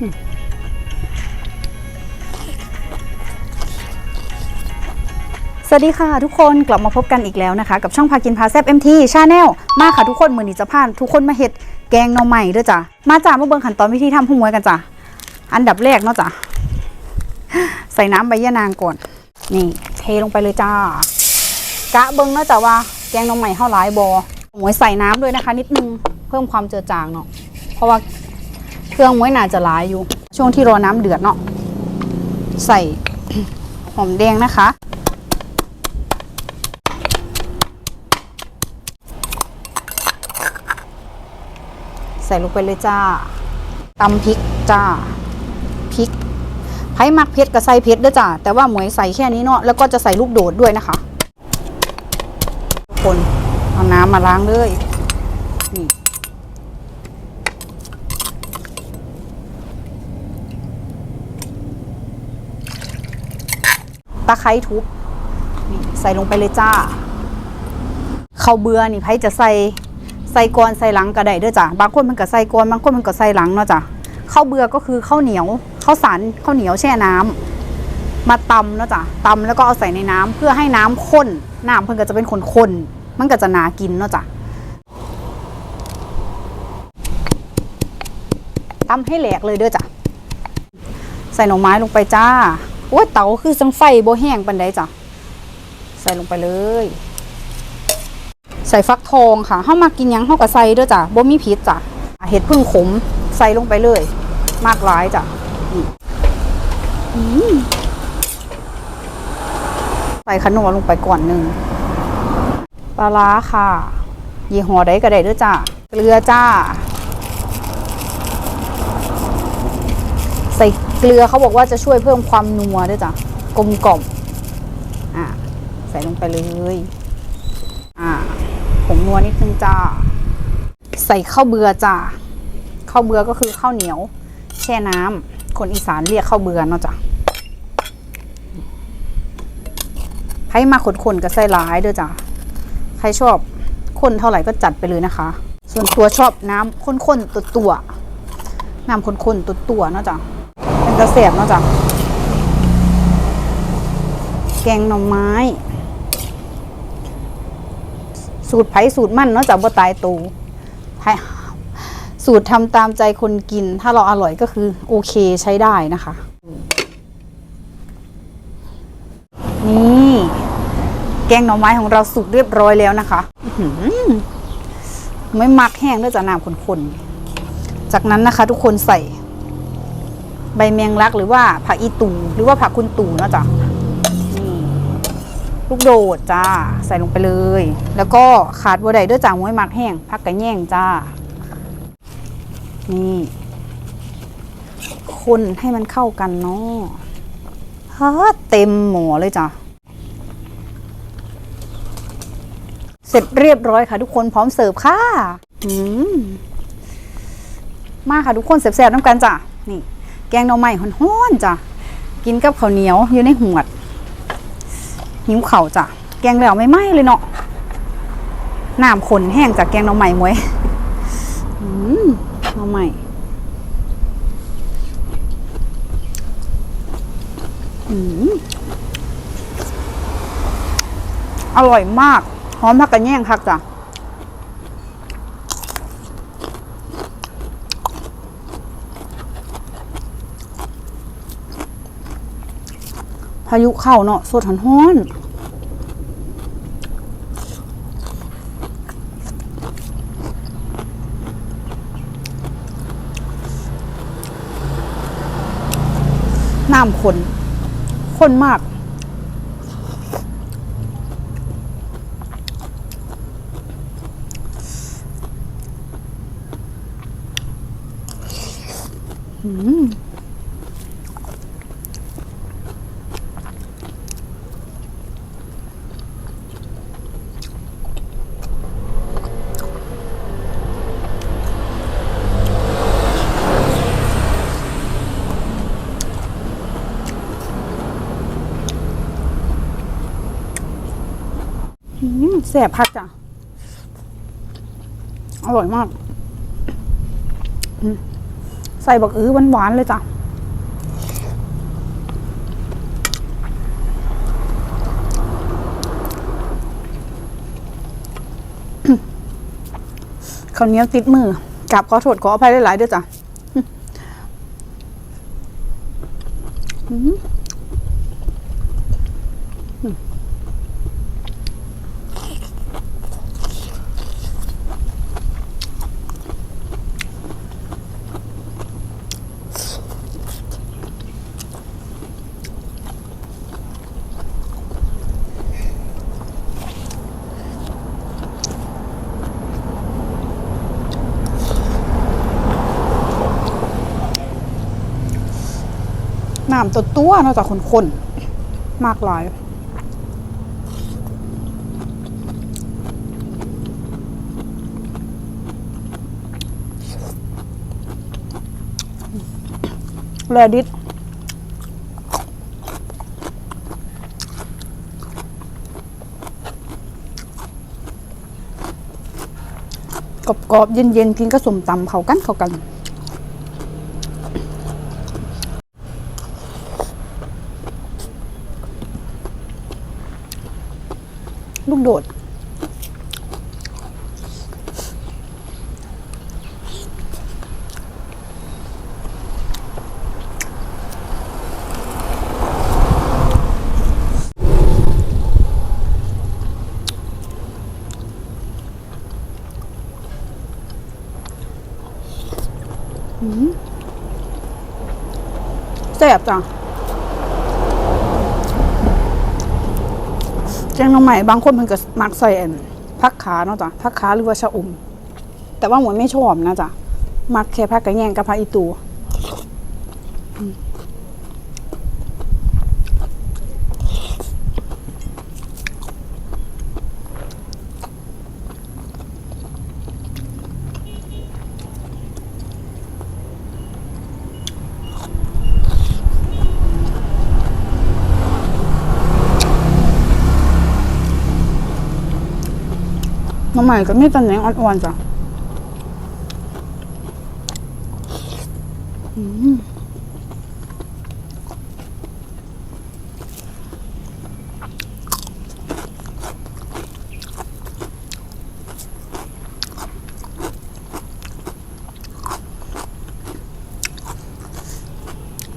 สวัสดีค่ะทุกคนกลับมาพบกันอีกแล้วนะคะ กับช่องพากินพาแซบ MT ชาแนลมาค่ะทุกคนมือนี้จะพานทุกคนมาเห็ดแกงหน่อใหม่ด้วยจ้ะมาจ้ามาเบิ่งขั้นตอนวิธีทำหุ้งว้กันจ้ะอันดับแรกเนาะจ้ะใส่น้ำใบยะนางก่อน นี่เทลงไปเลยจ้ากะเบิ่งเนาะจ้ะว่าแกงหน่อใหม่เท่าไรบอหมวยใส่น้ำด้วยนะคะ นิดนึงเพิ่มความเจือจางเนาะเพราะว่า รื่องหมวยน่าจะหลายอยู่ ช่วงที่รอน้ำเดือดเนาะใส่หอมแดงนะคะ ใส่ลงไปเลยจ้าตำพริกจ้าพริกไผ่มักเผ็ดก็ใส่เผ็ดด้วยจ้าแต่ว่าหมวยใส่แค่นี้เนาะแล้วก็จะใส่ลูกโดดด้วยนะคะคนเอาน้ำมาล้างเลยนี่ ตะไคร้ทุบนี่ใส่ลงไปเลยจ้าข้าวเบื่อนี่ไผจะใส่ใส่ก่อนใส่หลังก็ได้เด้อจ้ะบางคนมันก็ใส่ก่อนบางคนมันก็ใส่หลังเนาะจ้ะข้าวเบื่อก็คือข้าวเหนียวข้าวสารข้าวเหนียวแช่น้ำมาตำเนาะจ้ะตำแล้วก็เอาใส่ในน้ำเพื่อให้น้ำข้นน้ำเพิ่นก็จะเป็นข้นๆมันก็จะนากินเนาะจ้ะตำให้แหลกเลยเด้อจ้ะใส่หน่อไม้ลงไปจ้า โอ้ยเตาคือจังไฟบ่แห้งปานใดจ้ะ ใส่ลงไปเลย ใส่ฟักทองค่ะเฮามากินยังเฮาก็ใส่ด้อจ้ะโบมีพิษจ้ะเห็ดพึ่งขมใส่ลงไปเลย มากหลายจ้ะใส่ขนมลงไปก่อนหนึ่งปลาร้าค่ะ ยี่ห้อใดก็ได้ด้อจ้ะเกลือจ้า ใส่ เกลือเขาบอกว่าจะช่วยเพิ่มความนัวด้วยจ้ะกลมกล่อมอะใส่ลงไปเลยอ่าผงนัวนิดนึงจ้าใส่ข้าวเบือจ้าข้าวเบือก็คือข้าวเหนียว แช่น้ำคนอีสานเรียกข้าวเบือเนาะจ้ะใครมาขนๆก็ใส่หลายเด้อจ้ะใครชอบข้นเท่าไหร่ก็จัดไปเลยนะคะ ส่วนตัวชอบน้ำข้นๆตัวตัวๆน้ำข้นๆตัวตัวๆเนาะจ้ะ เป็นกระเสียบเนาะจ้ะแกงหน่อไม้ สูตรไผ่สูตรมั่นเนาะจากบ่ตายตูให้สูตรทำตามใจคนกิน ถ้าเราอร่อยก็คือโอเคใช้ได้นะคะ นี่ แกงหน่อไม้ของเราสุกเรียบร้อยแล้วนะคะไม่มักแห้งด้วยจากน้ำข้นๆจากนั้นนะคะ ทุกคนใส่ ใบแมงลักหรือว่าผักอีตู่หรือว่าผักคุณตูเนาะจ้ะนี่ลูกโดดจ้าใส่ลงไปเลย แล้วก็ขาดบัวใดด้วยจ่างม้วยหมักแห้งพักกระแย่งจ้า นี่คนให้มันเข้ากันเนาะฮะเต็มหมอเลยจ้ะเสร็จเรียบร้อยค่ะ ทุกคนพร้อมเสิร์ฟค่ะอืมมาค่ะทุกคนแซ่บๆน้ำกันจ้ะนี่ แกงหน่อไม้ฮ้อนๆจ้ะกินกับข้าวเหนียวอยู่ในหวดหิวเข่าวจ้ะแกงแล้วไม่ไหม้เลยเนาะน้ำขนแห้งจากแกงหน่อใหม่มวยอืมหน่อใหม่อืมอร่อยมาก หอมผักกระแยงคักจ้ะ พายุเข้าเนาะสดฮ้อนๆน้ำคนข้นมาก อืมอืม แสบพักจ้ะ อร่อยมากใส่ส่บักอื้อหวานๆเลยจ้ะข้าวเหนียวติดมือกับขอโทษขออภัยหลายๆด้วยจ้ะ น้ำตัวตัวนอกจากคนๆมากหลายแรดิสกรอบๆเย็นๆกินก็สมตำเขากันเขากัน โดดแซ่บจ้ะแกงน้องใหม่บางคนมันก็มักใส่อันพักขาเนาะจ้ะพักขาหรือว่าชะอม แต่ว่าหมวยไม่ชอบนะจ้ะมักแค่พักกระแยงกับพักอีตู น่อใหม่ก็มีแตะแหนงอ่อนๆจ้ะ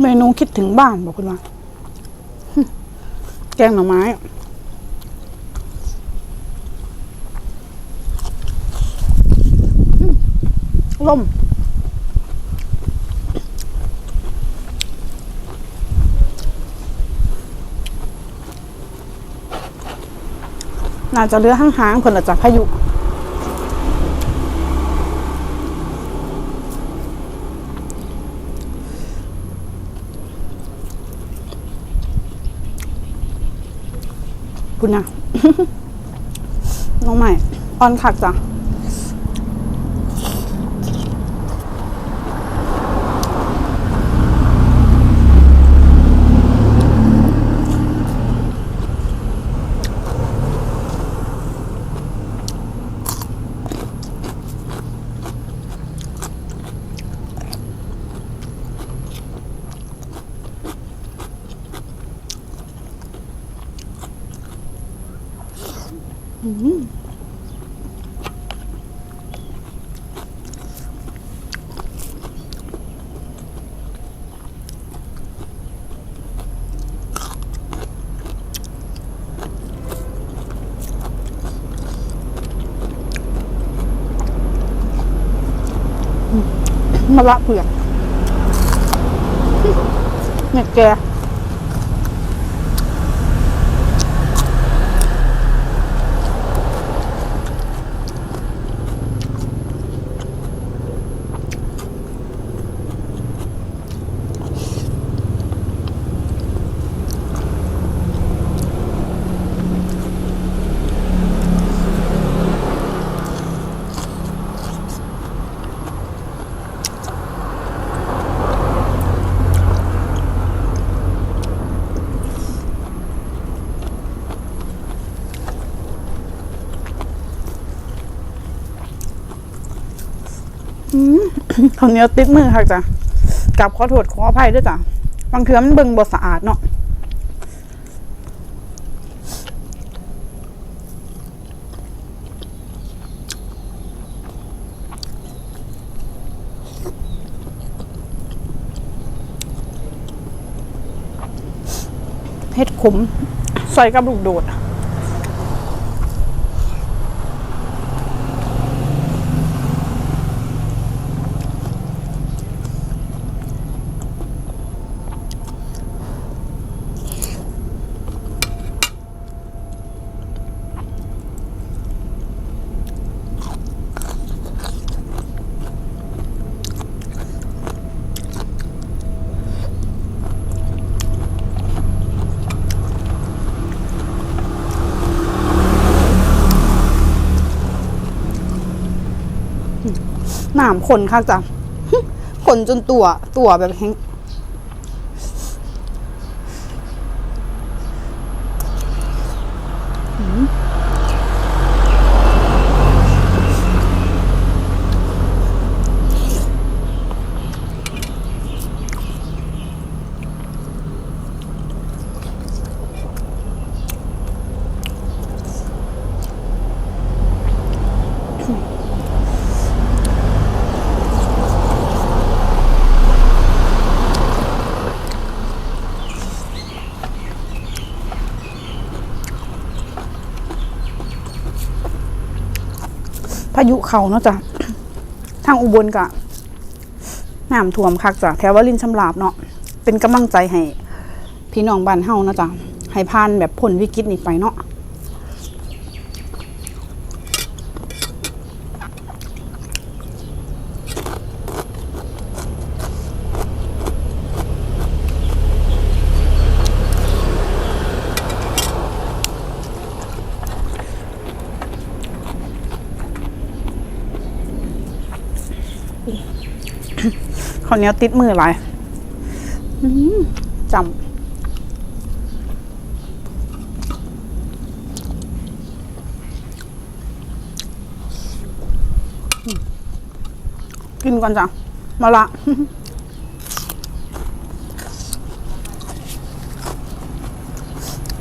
เมนูคิดถึงบ้านบอกคุณว่าแกงหน่อไม้ ล่มน่าจะเรือห้างๆเพิ่นลจากพายุคุณนะน้องใหม่ ออนคักจ้ะ มะละเผือกเนี่ยแก ข้าวเหนียวติดมือค่ะจ้ะกับขอโทษขออภัยด้วยจ้ะบางเทือมันเบิ่งบ่สะอาดเนาะเฮ็ดขมใส่กับลูกโดด หนามขนค่ะจ้ะขนจนตัวตัวแบบแห้ง พายุเขาเนาะจ้ะทางอุบลกะน้ำท่วมคักจ้ะแถววารินชำลาบเนาะเป็นกำลังใจให้พี่น้องบ้านเฮานะจ้ะให้ผ่านแบบพ้นวิกฤตนี้ไปเนาะ ข้าวเหนียวติดมือหลายจำกินก่อนจ้ะมาละ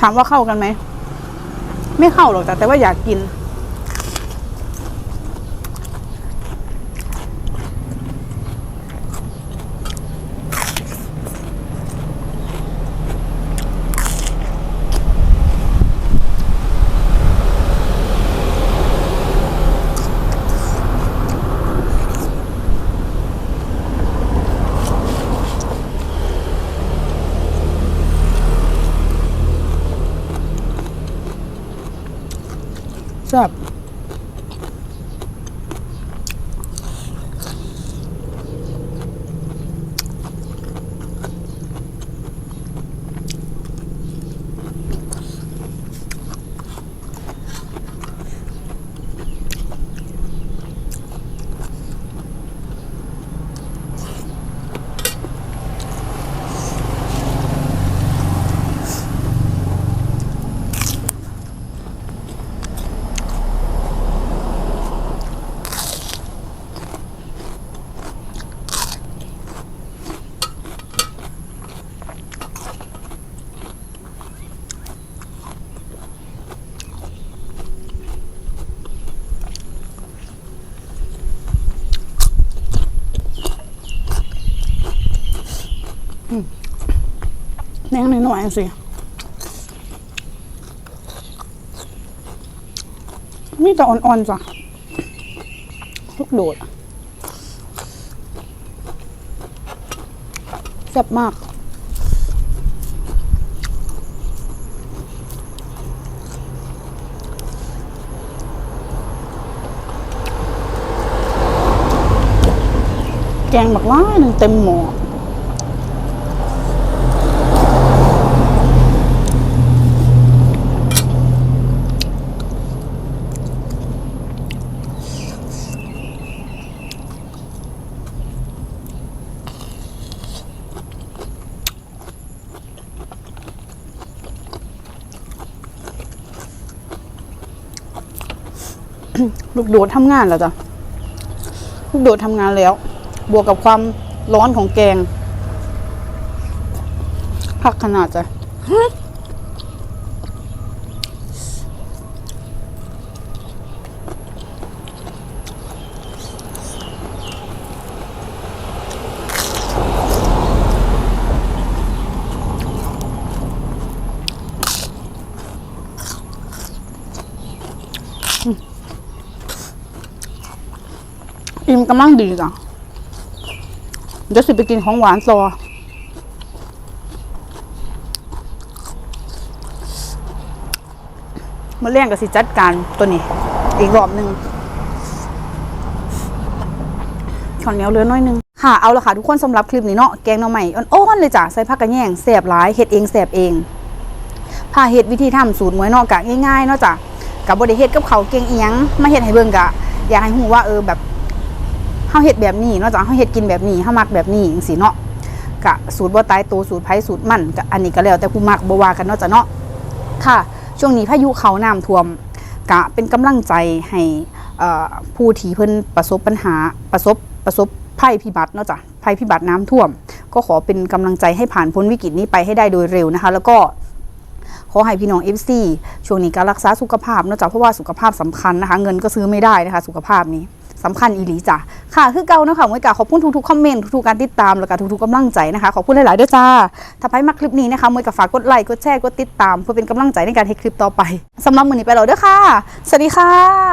ถามว่าเข้ากันไหม ไม่เข้าหรอกจ้ะแต่ว่าอยากกิน แซ่บ แหนงหน่อยสิมีแต่อ่อนๆจ้ะลูกโดดแซ่บมากแกงบักล้ายหนึ่งเต็มหม้อ ลูกโดดทำงานแล้วจ้ะลูกโดดทำงานแล้ว บวกกับความร้อนของแกงผักขนาดจ้ะ กำลังดีจ้ะเดี๋ยวสิไปกินของหวานซอมาเลี้ยงกับสิจัดการตัวนี้ อีกรอบหนึ่งข้าวเหนียวเหลือน้อยหนึงค่ะเอาละค่ะทุกคนสำหรับคลิปนี้เนาะแกงหน่อใหม่อ่อนๆเลยจ้ะใส่ผักกระแยงแสบหลายเฮ็ดเองแสบเองพาเฮ็ดวิธีทำสูตรมวยนาะกะง่ายๆเนาะจ้ะกับบริเฮ็ดกับเขาเก่งเอียงมาเฮ็ดให้เบิ่งกะ อยากให้ฮู้ว่าเออแบบ เฮาเฮ็ดแบบนี้นาะจ้ะเฮาเฮ็ดกินแบบนี้เฮามักแบบนี้จังซี่เนาะกะสูตรบ่ตายตัวสูตรไผสูตรมันกะอันนี้ก็แล้วแต่ผู้มักบ่ว่ากันเนาะจ้ะเนาะค่ะ ช่วงนี้พายุเขาน้ำท่วมกะเป็นกำลังใจให้อ่อผู้ที่เพิ่นประสบปัญหาประสบประสบภัยพิบัติเนาะจ้ะภัยพิบัติน้ำท่วม ก็ขอเป็นกำลังใจให้ผ่านพ้นวิกฤตนี้ไปให้ได้โดยเร็วนะคะ แล้วก็ขอให้พี่น้อง FC ช่วงนี้การรักษาสุขภาพเนาะจ้ะเพราะว่าสุขภาพสำคัญนะคะ เงินก็ซื้อไม่ได้นะคะ สุขภาพนี้ สำคัญอีหลีจ้ะค่ะคือเก่าเนาะค่ะมวยกาขอบคุณทุกๆคอมเมนต์ทุกๆการติดตามแล้วก็ทุกๆกำลังใจนะคะขอบคุณหลายๆด้วยจ้า ถ้าใครมาคลิปนี้นะคะมวยกาฝากกดไลค์กดแชร์กดติดตาม เพื่อเป็นกำลังใจในการเทคลิปต่อไปสำหรับมือนี้ไปแล้วเด้อค่ะ สวัสดีค่ะ